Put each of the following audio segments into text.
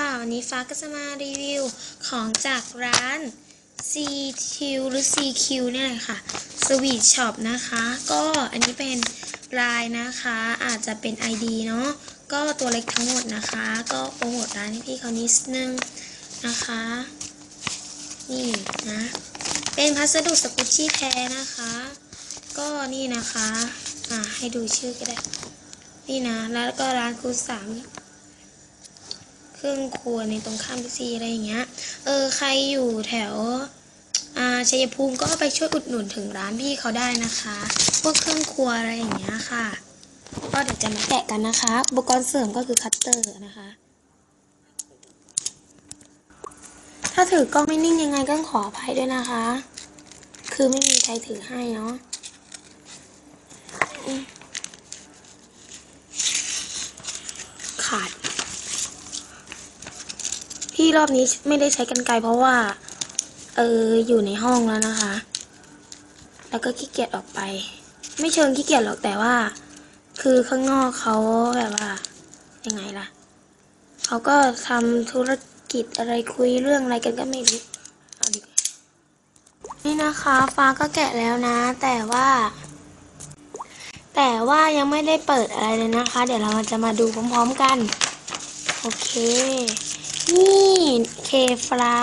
ค่ะวันนี้ฟ้าก็จะมารีวิวของจากร้าน CQ หรือ CQ เนี่ยแหละค่ะ Sweet Shop นะคะ ก็อันนี้เป็นลายนะคะ อาจจะเป็น ID เนาะก็ตัวเล็กทั้งหมดนะคะ ก็โปรโมทร้านให้พี่เขานิดนึงนะคะ นี่นะ เป็นพัสดุสกุชชี่แท้นะคะ ก็นี่นะคะ อ่าให้ดูชื่อก็ได้ นี่นะ แล้วก็ร้านคูสาม ครื่องครัวในตรงข้ามพิซีอะไรอย่างเงี้ย เออใครอยู่แถวอาชัยภูมิก็ไปช่วยอุดหนุนถึงร้านพี่เขาได้นะคะ พวกเครื่องครัวอะไรอย่างเงี้ยค่ะ ก็เดี๋ยวจะมาแกะกันนะคะ อุปกรณ์เสริมก็คือคัตเตอร์นะคะ ถ้าถือกล้องไม่นิ่งยังไงก็ขออภัยด้วยนะคะ คือไม่มีใครถือให้เนาะขาด พี่รอบนี้ไม่ได้ใช้กันไกรเพราะว่า เอออยู่ในห้องแล้วนะคะ แล้วก็ขี้เกียจออกไป ไม่เชิงขี้เกียจหรอกแต่ว่า คือข้างนอกเขาแบบว่ายังไงล่ะเขาก็ทำธุรกิจอะไรคุยเรื่องอะไรกันก็ไม่รู้เอาดีกว่านี่นะคะฟ้าก็แกะแล้วนะ แต่ว่า แต่ว่ายังไม่ได้เปิดอะไรเลยนะคะ เดี๋ยวเราจะมาดูพร้อมๆกัน โอเค นี่เคฟลา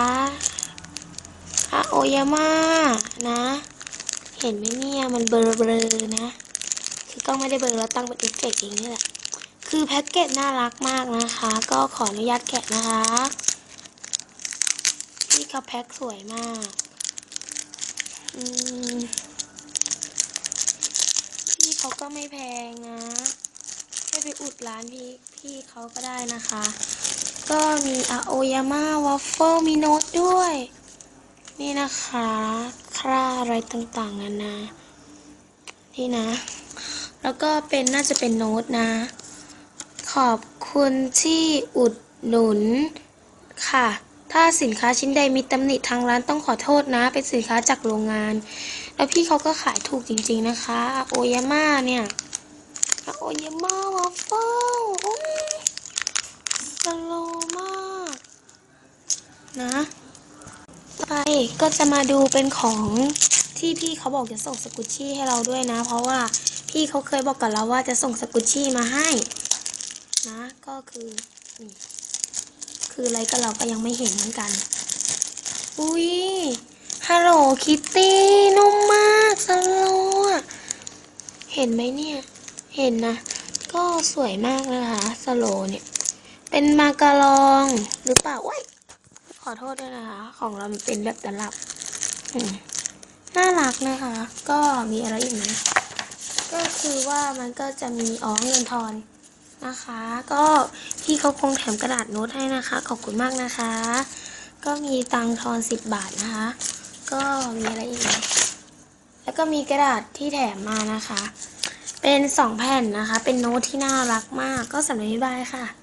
อาโอยาม่านะ เห็นไหมเนี่ยมันเบลอๆนะ คือกล้องไม่ได้เบลอแล้วตั้งเป็นเอฟเฟกต์เองนี่แหละคือแพ็กเกจน่ารักมากนะคะ ก็ขออนุญาตแกะนะคะพี่เขาแพ็คสวยมากอืมพี่เขาก็ไม่แพงนะ ให้ไปอุดร้านพี่พี่เขาก็ได้นะคะ ก็มีอาโอยาม่าวอฟเฟิลมีโน้ตด้วย นี่นะคะคราอะไรต่างๆนานานี่นะ แล้วก็เป็นน่าจะเป็นโน้ตนะ ขอบคุณที่อุดหนุนค่ะ ถ้าสินค้าชิ้นใดมีตำหนิทางร้านต้องขอโทษนะ เป็นสินค้าจากโรงงาน แล้วพี่เขาก็ขายถูกจริงๆนะคะ โอยาม่าเนี่ย โอยาม่าวอฟเฟิลสโลมาก นะ ไปก็จะมาดูเป็นของที่พี่เขาบอกจะส่งสกุชชี่ให้เราด้วยนะ เพราะว่าพี่เขาเคยบอกกับเราว่าจะส่งสกุชชี่มาให้ นะ ก็คือนี่คืออะไรก็เราก็ยังไม่เห็นเหมือนกัน อุ้ยฮัลโหลคิตตี้นุ่มมากสโลเห็นไหมเนี่ย เห็นนะ ก็สวยมากนะคะ สโลเนี่ย เป็นมาการองหรือเปล่าว้ยขอโทษด้วยนะคะ ของเรามันเป็นแบบตลับน่ารักนะคะ ก็มีอะไรอีกไหมก็คือว่ามันก็จะมีอ๋อเงินทอนนะคะ ก็พี่เขาคงแถมกระดาษโน้ตให้นะคะ ขอบคุณมากนะคะ ก็มีตังทอนสิบบาทนะคะ ก็มีอะไรอีกไหมแล้วก็มีกระดาษที่แถมมานะคะ เป็นสองแผ่นนะคะ เป็นโน้ตที่น่ารักมาก ก็สำหรับบ๊ายบายค่ะ